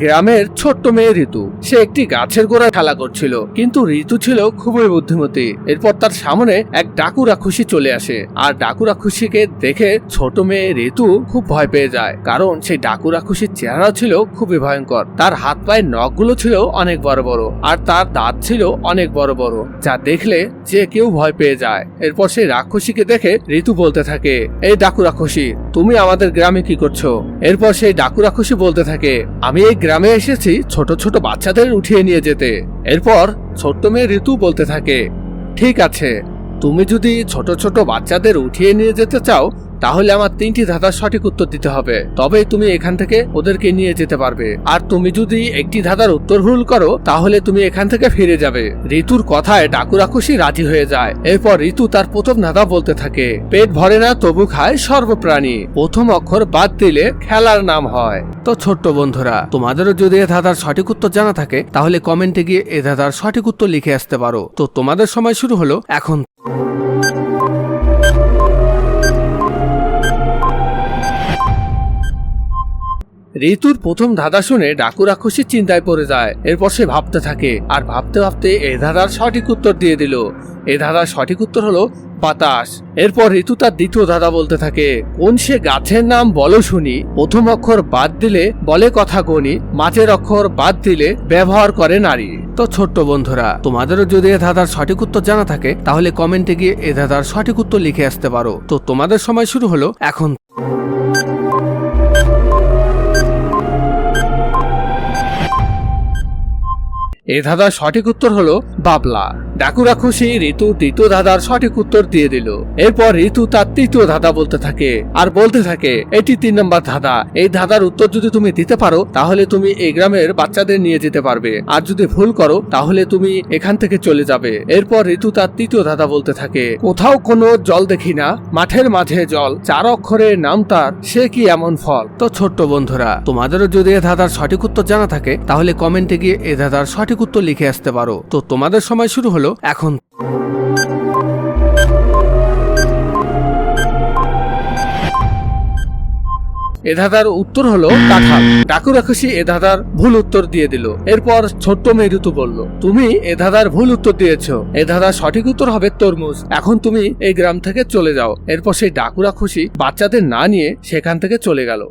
গ্রামের ছোট্ট মেয়ে ঋতু। সে একটি গাছের গোড়ায় খেলা করছিল, কিন্তু ঋতু ছিল খুবই বুদ্ধিমতী। এরপর তার সামনে এক ডাকু রাক্ষসী চলে আসে। আর ডাকু রাক্ষসীকে দেখে ছোট মেয়ে ঋতু খুব ভয় পেয়ে যায়, কারণ সেই ডাকু রাক্ষসীর চেহারা ছিল খুবই ভয়ঙ্কর। তার হাত পায়ের নখগুলো ছিল অনেক বড় বড়, আর তার দাঁত ছিল অনেক বড় বড়, যা দেখলে যে কেউ ভয় পেয়ে যায়। এরপর সেই রাক্ষসীকে দেখে ঋতু বলতে থাকে, এই ডাকু রাক্ষসী, তুমি আমাদের গ্রামে কি করছ? এরপর সেই ডাকু রাক্ষসী বলতে থাকে, আমি এই গ্রামে এসেছি ছোট ছোট বাচ্চাদের উঠিয়ে নিয়ে যেতে। এরপর ছোট্ট মেয়ে ঋতু বলতে থাকে, ঠিক আছে, তুমি যদি ছোট ছোট বাচ্চাদের উঠিয়ে নিয়ে যেতে চাও তাহলে আমার তিনটি ধাঁধার সঠিক উত্তর দিতে হবে। তবে তুমি এখান থেকে ওদেরকে নিয়ে যেতে পারবে। আর তুমি যদি একটি ধাঁধার উত্তর ভুল করো, তাহলে তুমি এখান থেকে ফিরে যাবে। ঋতুর কথায় ডাকু রাক্ষসী রাজি হয়ে যায়। এরপর ঋতু তার প্রথম ধাঁধা বলতে থাকে। পেট ভরে না, তবু খায় সর্বপ্রাণী। প্রথম অক্ষর বাদ দিলে খেলার নাম হয়। তো ছোট্ট বন্ধুরা, তোমাদেরও যদি এ ধাঁধার সঠিক উত্তর জানা থাকে, তাহলে কমেন্টে গিয়ে এ ধাঁধার সঠিক উত্তর লিখে আসতে পারো। তো তোমাদের সময় শুরু হলো এখন। ঋতুর প্রথম ধাঁধা শুনে ডাকু রাক্ষসী চিন্তায় পড়ে যায়। এরপর সে ভাবতে থাকে, আর ভাবতে ভাবতে এ ধাঁধার সঠিক উত্তর দিয়ে দিল। এ ধাঁধার সঠিক উত্তর হলো বাতাস। এরপর ঋতু তার দ্বিতীয় ধাঁধা বলতে থাকে, কোন সে গাছের নাম বলো শুনি। প্রথম অক্ষর বাদ দিলে বলে কথা গণি, মাঝের অক্ষর বাদ দিলে ব্যবহার করে নারী। তো ছোট্ট বন্ধুরা, তোমাদেরও যদি এ ধাঁধার সঠিক উত্তর জানা থাকে, তাহলে কমেন্টে গিয়ে এ ধাঁধার সঠিক উত্তর লিখে আসতে পারো। তো তোমাদের সময় শুরু হলো এখন। এ ধাঁধার সঠিক উত্তর হলো বাবলা। ডাকু রাক্ষসী ঋতু দ্বিতীয় ধাঁধার সঠিক উত্তর দিয়ে দিল। এরপর ঋতু তার তৃতীয় ধাঁধা বলতে থাকে। আর বলতে থাকে, এটি তিন নম্বর ধাঁধা। এই ধাঁধার উত্তর যদি তুমি দিতে পারো, তাহলে তুমি এই গ্রামের বাচ্চাদের নিয়ে যেতে পারবে। আর যদি ভুল করো, তাহলে তুমি এখান থেকে চলে যাবে। এরপর ঋতু তার তৃতীয় ধাঁধা বলতে থাকে, কোথাও কোনো জল দেখি না। মাঠের মাঝে জল। চার অক্ষরের নাম তার। সে কি এমন ফল? তো ছোট্ট বন্ধুরা, তোমাদেরও যদি এ ধাঁধার সঠিক উত্তর জানা থাকে, তাহলে কমেন্টে গিয়ে এ ধাঁধার সঠিক উত্তর লিখে আসতে পারো। তো তোমাদের সময় শুরু হলো এখন। এ ধাঁধার উত্তর হলো কাঁঠাল। ডাকু রাক্ষসী এ ধাঁধার ভুল উত্তর দিয়ে দিল। এরপর ছোট্ট মেরুতু বলল, তুমি এ ধাঁধার ভুল উত্তর দিয়েছ। এ ধাঁধার সঠিক উত্তর হবে তরমুজ। এখন তুমি এই গ্রাম থেকে চলে যাও। এরপর সেই ডাকু রাক্ষসী বাচ্চাদের না নিয়ে সেখান থেকে চলে গেল।